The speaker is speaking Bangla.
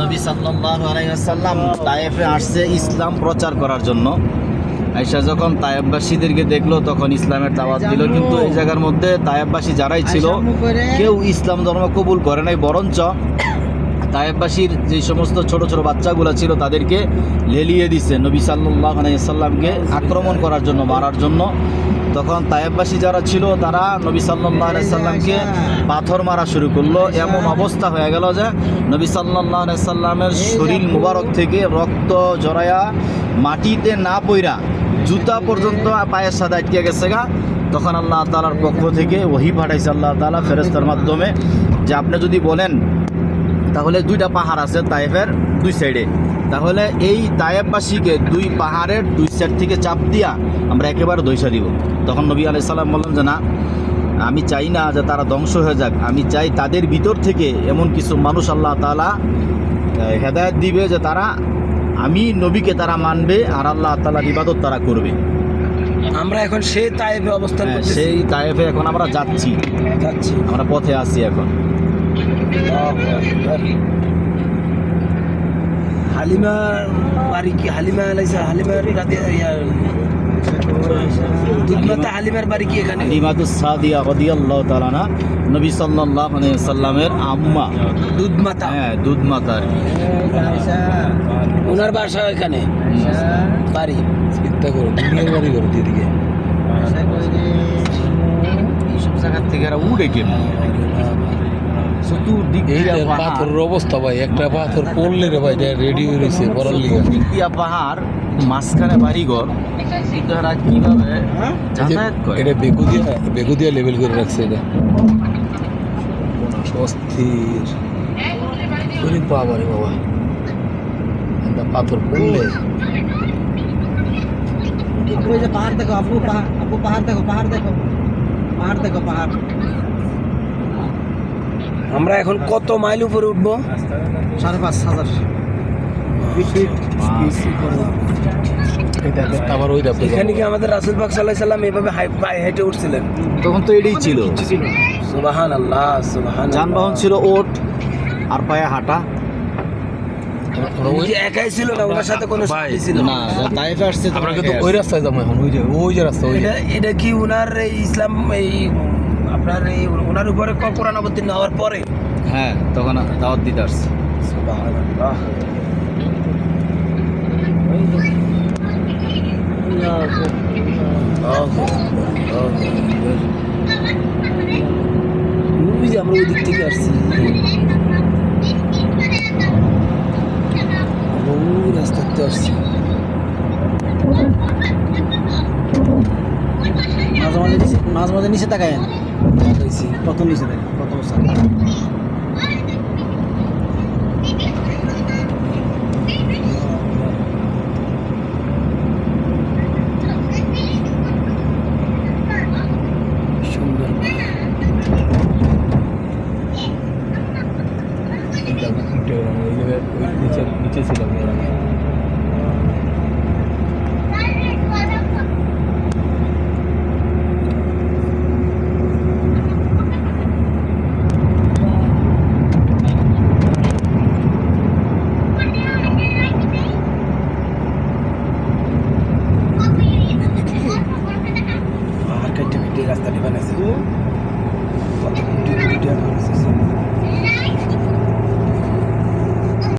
নবী সাল্লাল্লাহু আলাইহি ওয়াসাল্লাম তায়েফে আসছে ইসলাম প্রচার করার জন্য। আইসা যখন তায়েববাসীদেরকে দেখল তখন ইসলামের দাওয়াত দিল। কিন্তু এই জায়গার মধ্যে তায়েববাসী যারাই ছিল কেউ ইসলাম ধর্ম কবুল করে নাই বরঞ্চ তায়েববাসীর যে সমস্ত ছোট ছোট বাচ্চাগুলো ছিল তাদেরকে লেলিয়ে দিছে নবী সাল্লাহ আলাইসাল্লামকে আক্রমণ করার জন্য মারার জন্য। তখন তায়েববাসী যারা ছিল, তারা নবী সাল্লাহ আলাইসাল্লামকে পাথর মারা শুরু করল। এমন অবস্থা হয়ে গেল যে নবী সাল্লাহ আলাইসাল্লামের শরীর মুবারক থেকে রক্ত জড়ায়া মাটিতে না পইরা জুতা পর্যন্ত পায়ের সাথে আটকে গেছে গা। তখন আল্লাহ তালার পক্ষ থেকে ওহি পাঠাইছে আল্লাহ তালা ফেরেস্তার মাধ্যমে যে আপনি যদি বলেন, তাহলে দুইটা পাহাড় আছে তায়েফের দুই সাইডে তাহলে এই তায়েববাসীকে দুই পাহাড়ের দুই সাইড থেকে চাপ দিয়া আমরা একেবারে দৈসা দিব। তখন নবী আলাই সাল্লাম বললেন যে না আমি চাই না যে তারা ধ্বংস হয়ে যাক। আমি চাই তাদের ভিতর থেকে এমন কিছু মানুষ আল্লাহ তালা হেদায়ত দিবে যে তারা আমি নবীকে তারা মানবে আর আল্লাহ তালার ইবাদত তারা করবে। আমরা এখন সেই তায়েফে অবস্থান হ্যাঁ, সেই তায়েফে এখন আমরা যাচ্ছি। যাচ্ছি। আমরা পথে আছি এখন। হালিমার বাড়ি কি? হালিমা আলাইছে হালিমার রাতে দুধমাতা হালিমার বাড়ি কি এখানে? হালিমাতুস সাদিয়া রাদিয়াল্লাহু তাআলা না নবী সাল্লাল্লাহু আলাইহি সাল্লামের আম্মা। দুধমাতা? হ্যাঁ দুধ মাতা আর কি। ওনার বাসা এখানে? বাড়ি। চিন্তা করো দুনিয়ার বাড়ি করো দিদিকে এইসব জায়গার থেকে এরা উড়ে কেন? চতুর্দিক দিয়া পাথরের অবস্থা ভাই একটা পাথর পড়লে রে ভাই রেডি হয়ে রয়েছে পড়ার লিগে। দিয়া পাহাড় মাঝখানে বাড়িঘর এরা কীভাবে যাতায়াত করে? এটা বেগুদিয়া বেগুদিয়া লেভেল করে রাখছে এটা। অস্থির। ওরে বাবা রে বাবা। একটা পাথর পড়লে। যে পাহাড় দেখো আপু পাহাড় আপু পাহাড় দেখো পাহাড় দেখো। পাহাড় দেখো পাহাড়। আমরা এখন কত মাইল উপরে উঠবো? সাড়ে পাঁচ হাজার। আবার ওই দেখো এখানে কি আমাদের রাসুল পাক সাল্লাহ সাল্লাম এইভাবে হাই পায়ে হেঁটে উঠছিলেন? তখন তো এটাই ছিল। সুবাহান আল্লাহ সুবাহান যানবাহন ছিল ওট আর পায়ে হাঁটা। একাই ছিল না ওনার সাথে কোনো ছিল না। তাইফে আসছে আমরা কিন্তু ওই রাস্তায় যাব এখন ওই যে ওই যে রাস্তা ওই এটা এটা কি ওনার এই ইসলাম এই আপনার এই ওনার উপরে কোরআন অবতীর্ণ হওয়ার পরে? হ্যাঁ তখন দাওয়াত দিতে আসছে। আমরা ওই দিক থেকে আসছি। রাস্তাতে আসছি। মাঝে মাঝে নিচে মাঝে মাঝে নিচে তাকায়েন। কত নিচে দেখেন কত বছর নিচে আগে। দিয়ে রাস্তাটি বানাইছে। কত কোটি কোটি টাকা খরচ